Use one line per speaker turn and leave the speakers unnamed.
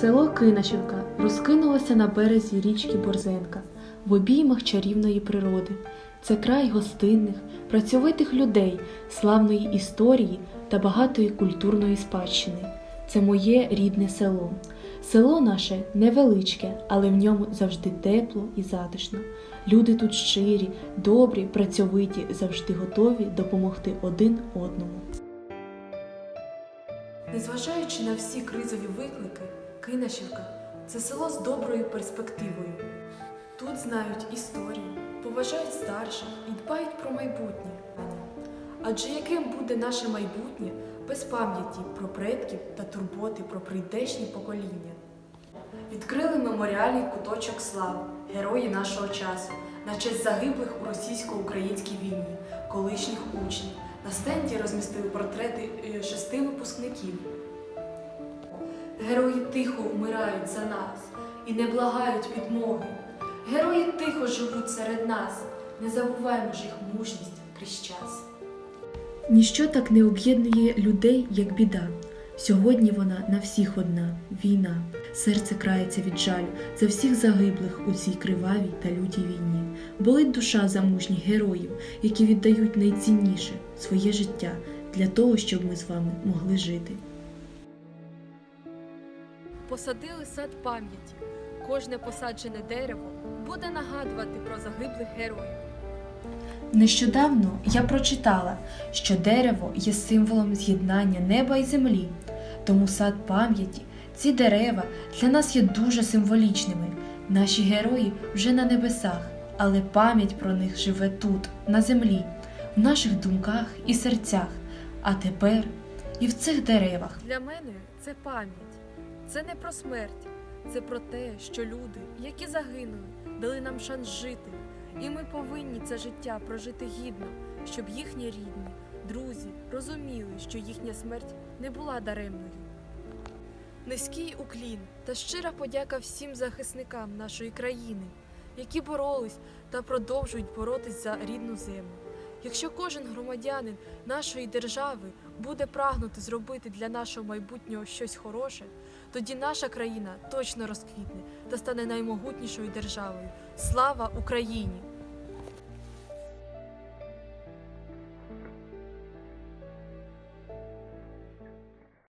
Село Кинашівка розкинулося на березі річки Борзенка в обіймах чарівної природи. Це край гостинних, працьовитих людей, славної історії та багатої культурної спадщини. Це моє рідне село. Село наше невеличке, але в ньому завжди тепло і затишно. Люди тут щирі, добрі, працьовиті, завжди готові допомогти один одному.
Незважаючи на всі кризові виклики, Кинашівка це село з доброю перспективою. Тут знають історію, поважають старших і дбають про майбутнє. Адже яким буде наше майбутнє без пам'яті про предків та турботи про прийдешні покоління? Відкрили меморіальний куточок слави, герої нашого часу, на честь загиблих у російсько-українській війні, колишніх учнів. На стенді розмістили портрети е, шести випускників. Герої тихо вмирають за нас і не благають підмоги. Герої тихо живуть серед нас. Не забуваємо ж їх мужність крізь час.
Ніщо так не об'єднує людей, як біда. Сьогодні вона на всіх одна війна. Серце крається від жалю за всіх загиблих у цій кривавій та лютій війні. Болить душа за мужніх героїв, які віддають найцінніше своє життя для того, щоб ми з вами могли жити.
Посадили сад пам'яті. Кожне посаджене дерево буде нагадувати про загиблих героїв.
Нещодавно я прочитала, що дерево є символом з'єднання неба і землі, тому сад пам'яті, ці дерева для нас є дуже символічними. Наші герої вже на небесах, але пам'ять про них живе тут, на землі, в наших думках і серцях, а тепер і в цих деревах.
Для мене це пам'ять. Це не про смерть, це про те, що люди, які загинули, дали нам шанс жити. І ми повинні це життя прожити гідно, щоб їхні рідні, друзі розуміли, що їхня смерть не була даремною. Низький уклін та щира подяка всім захисникам нашої країни, які боролись та продовжують боротись за рідну землю. Якщо кожен громадянин нашої держави буде прагнути зробити для нашого майбутнього щось хороше, тоді наша країна точно розквітне та стане наймогутнішою державою. Слава Україні!